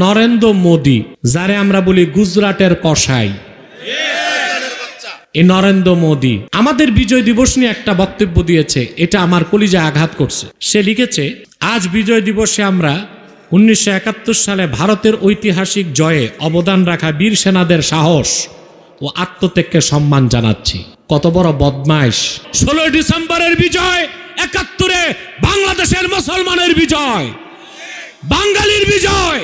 নরেন্দ্র মোদী, যারে আমরা বলি গুজরাটের কসাই। এই নরেন্দ্র মোদী, আমাদের বিজয় দিবস নিয়ে একটা বক্তব্য দিয়েছে, এটা আমার কলিজায় আঘাত করছে। সে লিখেছে, আজ বিজয় দিবসে আমরা উনিশশো একাত্তর সালে ভারতের ঐতিহাসিক জয়ে অবদান রাখা বীর সেনাদের সাহস ও আত্মত্যাগকে সম্মান জানাচ্ছি। কত বড় বদমাইশ। ষোলোই ডিসেম্বরের বিজয়, একাত্তরে বাংলাদেশের মুসলমানের বিজয়। বাঙালির বিজয়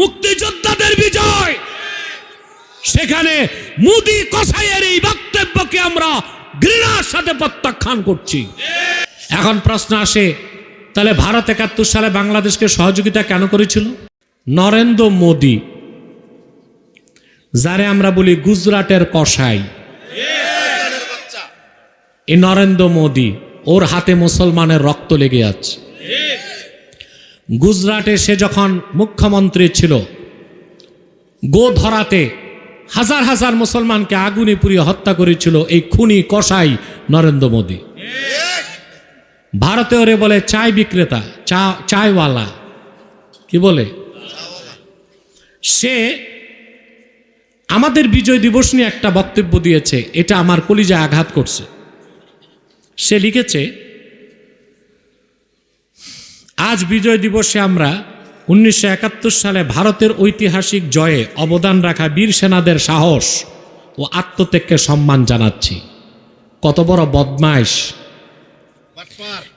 মুক্তিযোদ্ধাদের বিজয়। সেখানে মুদি কসাইয়ের এই বক্তব্যকে আমরা ঘৃণার সাথে প্রত্যাখ্যান করছি। এখন প্রশ্ন আসে, তাহলে ভারত একাত্তর সালে বাংলাদেশকে সহযোগিতা কেন করেছিল? নরেন্দ্র মোদী, যারে আমরা বলি গুজরাটের কসাই। এই নরেন্দ্র মোদী, ওর হাতে মুসলমানের রক্ত লেগে আছে। গুজরাটে সে যখন মুখ্যমন্ত্রী ছিল গো ধরাতে হাজার হাজার মুসলমানকে আগুনে পুড়িয়ে হত্যা করেছিল এই খুনি কসাই নরেন্দ্র মোদী। ভারতে ওরে বলে চায় বিক্রেতা, চা চায়ওয়ালা কি বলে? সে আমাদের বিজয় দিবস নিয়ে একটা বক্তব্য দিয়েছে, এটা আমার কলিজায় আঘাত করছে। সে লিখেছে আজ বিজয় দিবসে আমরা উনিশশো একাত্তর সালে ভারতের ঐতিহাসিক জয়ে অবদান রাখা বীর সেনাদের সাহস ও আত্মত্যাগকে সম্মান জানাচ্ছি। কত বড় বদমাইশ।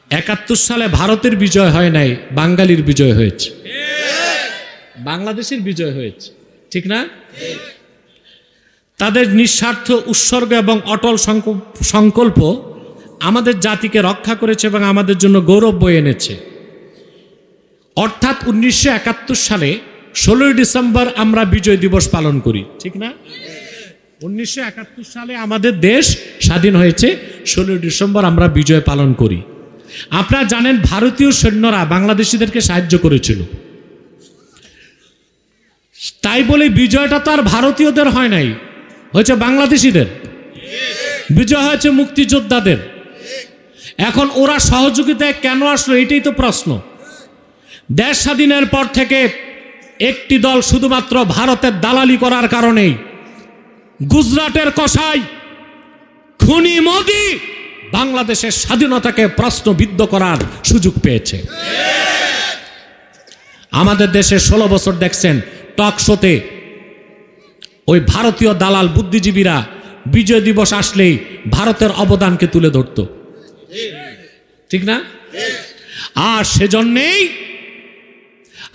একাত্তর সালে ভারতের বিজয় হয় নাই, বাঙালির বিজয় হয়েছে। বাংলাদেশের বিজয় হয়েছে। ঠিক না? তাদের নিঃস্বার্থ উৎসর্গ এবং অটল সংকল্প আমাদের জাতিকে রক্ষা করেছে এবং আমাদের জন্য গৌরব বয়ে এনেছে। অর্থাৎ উনিশশো একাত্তর সালে ষোলোই ডিসেম্বর আমরা বিজয় দিবস পালন করি, ঠিক না? উনিশশো একাত্তর সালে আমাদের দেশ স্বাধীন হয়েছে, ষোলোই ডিসেম্বর আমরা বিজয় পালন করি। আপনারা জানেন ভারতীয় সৈন্যরা বাংলাদেশিদেরকে সাহায্য করেছিল। তাই বলে বিজয়টা তো আর ভারতীয়দের হয় নাই, হয়েছে বাংলাদেশিদের। বিজয় হয়েছে মুক্তিযোদ্ধাদের। এখন ওরা সহযোগিতায় কেন আসলো এটাই তো প্রশ্ন। দেশ স্বাধীনের পর থেকে একটি দল শুধুমাত্র ভারতের দালালি করার কারণেই গুজরাটের কসাই, খুনি মোদি বাংলাদেশের স্বাধীনতাকে প্রশ্নবিদ্ধ করার সুযোগ পেয়েছে। আমাদের দেশে ষোলো বছর দেখছেন, টক শোতে ওই ভারতীয় দালাল বুদ্ধিজীবীরা বিজয় দিবস আসলেই ভারতের অবদানকে তুলে ধরত। ঠিক না? আর সেজন্যেই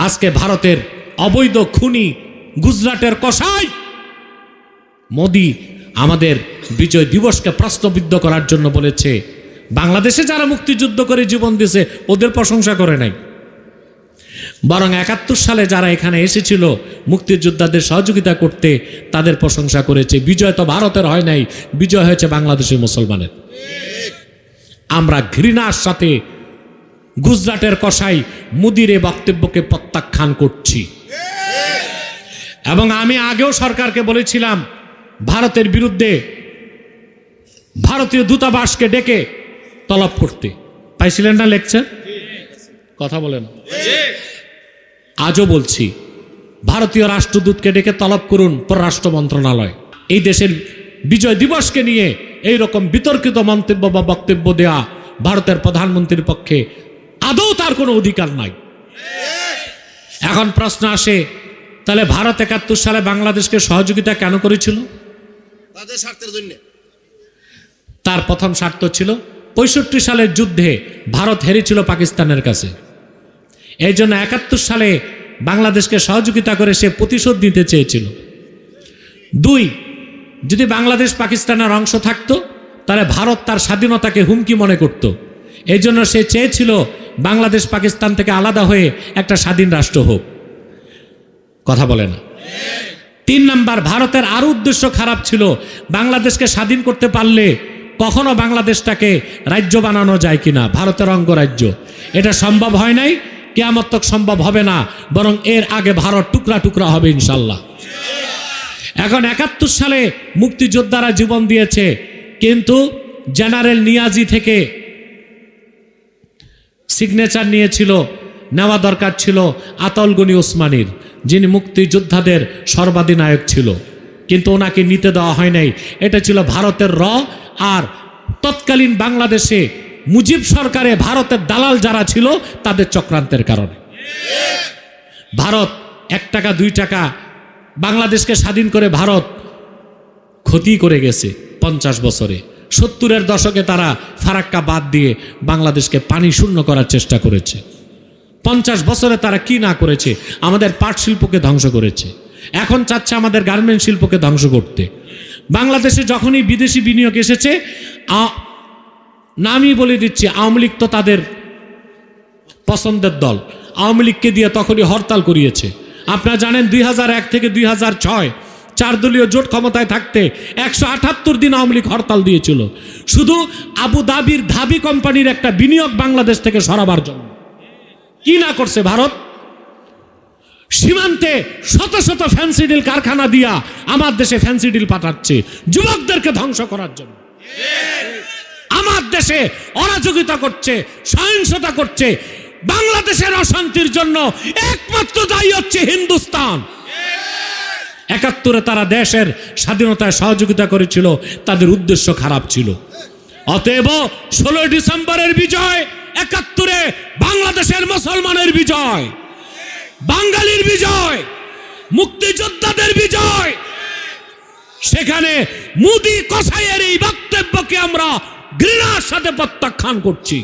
আজকে ভারতের অবৈধ খুনি গুজরাটের কসাই। মোদি আমাদের বিজয় দিবসকে প্রশ্নবিদ্ধ করার জন্য বলেছে, বাংলাদেশে যারা মুক্তিযুদ্ধ করে জীবন দিয়েছে, ওদের প্রশংসা করে নাই। বরং একাত্তর সালে যারা এখানে এসেছিল মুক্তিযোদ্ধাদের সহযোগিতা করতে, তাদের প্রশংসা করেছে, বিজয় তো ভারতের হয় নাই, বিজয় হয়েছে বাংলাদেশের মুসলমানের। আমরা ঘৃণার সাথে গুজরাটের কসাই মুদির এ বক্তব্যকে প্রত্যাখ্যান করছি। এবং আমি আগেও সরকারকে বলেছিলাম, ভারতের বিরুদ্ধে ভারতীয় দূতাবাসকে ডেকে তলব করতে। পাইছিলেন না লেকচার? কথা বলেন। আজও বলছি, ভারতীয় রাষ্ট্রদূতকে ডেকে তলব করুন পররাষ্ট্র মন্ত্রণালয়। এই দেশের বিজয় দিবসকে নিয়ে এই রকম বিতর্কিত মন্তব্য বা বক্তব্য দেয়া ভারতের প্রধানমন্ত্রীর পক্ষে আদৌ তার কোনো অধিকার নাই। এখন প্রশ্ন আসে তাহলে ভারত একাত্তর সালে বাংলাদেশকে সহযোগিতা কেন করেছিল? তাদের স্বার্থের জন্য। তার প্রথম স্বার্থ ছিল পঁয়ষট্টি সালের যুদ্ধে ভারত হেরেছিল পাকিস্তানের কাছে। এই জন্য একাত্তর সালে বাংলাদেশকে সহযোগিতা করে সে প্রতিশোধ নিতে চেয়েছিল। দুই যদি বাংলাদেশ পাকিস্তানের অংশ থাকতো তাহলে ভারত তার স্বাধীনতাকে হুমকি মনে করত। এই জন্য সে চেয়েছিল বাংলাদেশ পাকিস্তান থেকে আলাদা হয়ে একটা স্বাধীন রাষ্ট্র হোক। কথা বলে না। তিন নাম্বার, ভারতের আরও উদ্দেশ্য খারাপ ছিল বাংলাদেশকে স্বাধীন করতে পারলে কখনো বাংলাদেশটাকে রাজ্য বানানো যায় কিনা, ভারতের অঙ্গরাজ্য। এটা সম্ভব হয় নাই কেয়ামত্তক সম্ভব হবে না, বরং এর আগে ভারত টুকরা টুকরা হবে ইনশাল্লাহ এখন একাত্তর সালে মুক্তিযোদ্ধারা জীবন দিয়েছে, কিন্তু জেনারেল নিয়াজি থেকে সিগনেচার নিয়েছিল, নেওয়া দরকার ছিল আতল গনি ওসমানীর, যিনি মুক্তিযোদ্ধাদের সর্বাধিনায়ক ছিল। কিন্তু ওনাকে নিতে দেওয়া হয় নাই। এটা ছিল ভারতের র আর তৎকালীন বাংলাদেশে মুজিব সরকারে ভারতের দালাল যারা ছিল, তাদের চক্রান্তের কারণে। ভারত এক টাকা, দুই টাকা, বাংলাদেশকে স্বাধীন করে ভারত ক্ষতি করে গেছে পঞ্চাশ বছরে। সত্তরের দশকে তারা ফারাক্কা বাদ দিয়ে বাংলাদেশকে পানি শূন্য করার চেষ্টা করেছে। পঞ্চাশ বছরে তারা কি না করেছে, আমাদের পাট শিল্পকে ধ্বংস করেছে। এখন চাচ্ছে আমাদের গার্মেন্ট শিল্পকে ধ্বংস করতে। বাংলাদেশে যখনই বিদেশি বিনিয়োগ এসেছে নামই বলে দিচ্ছি, আওয়ামী লীগ তো তাদের পছন্দের দল। আওয়ামী লীগকে দিয়ে তখনই হরতাল করিয়েছে। আপনারা জানেন দুই হাজার এক থেকে দুই হাজার ছয় চার দলীয় জোট ক্ষমতায় থাকতে একশো আটাত্তর দিন আওয়ামী লীগ হরতাল দিয়েছিল। শুধু আবু দাবির ধাবি কোম্পানির একটা বিনিয়োগ বাংলাদেশ থেকে সরাবার জন্য। কি না করছে ভারত? সীমান্তে শত শত ফ্যান্সি ডিল কারখানা দিয়া আমার দেশে ফ্যান্সি ডিল পাঠাচ্ছে যুবকদেরকে ধ্বংস করার জন্য। আমার দেশে অরাজকতা করছে, সহিংসতা করছে, বাংলাদেশের অশান্তির জন্য একমাত্র দায়ী হচ্ছে হিন্দুস্তান। একাত্তরে তারা দেশের স্বাধীনতায় সহযোগিতা করেছিল তাদের উদ্দেশ্য খারাপ ছিল। অতএব ষোলোই ডিসেম্বরের বিজয় একাত্তরে বাংলাদেশের মুসলমানের বিজয় বাঙালির বিজয় মুক্তিযোদ্ধাদের বিজয়। সেখানে মুদি কসাইয়ের এই বক্তব্যকে আমরা ঘৃণার সাথে প্রত্যাখ্যান করছি।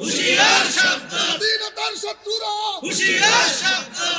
হুশিয়ার শব্দ স্বাধীনতার শত্রুরা হুশিয়ার শব্দ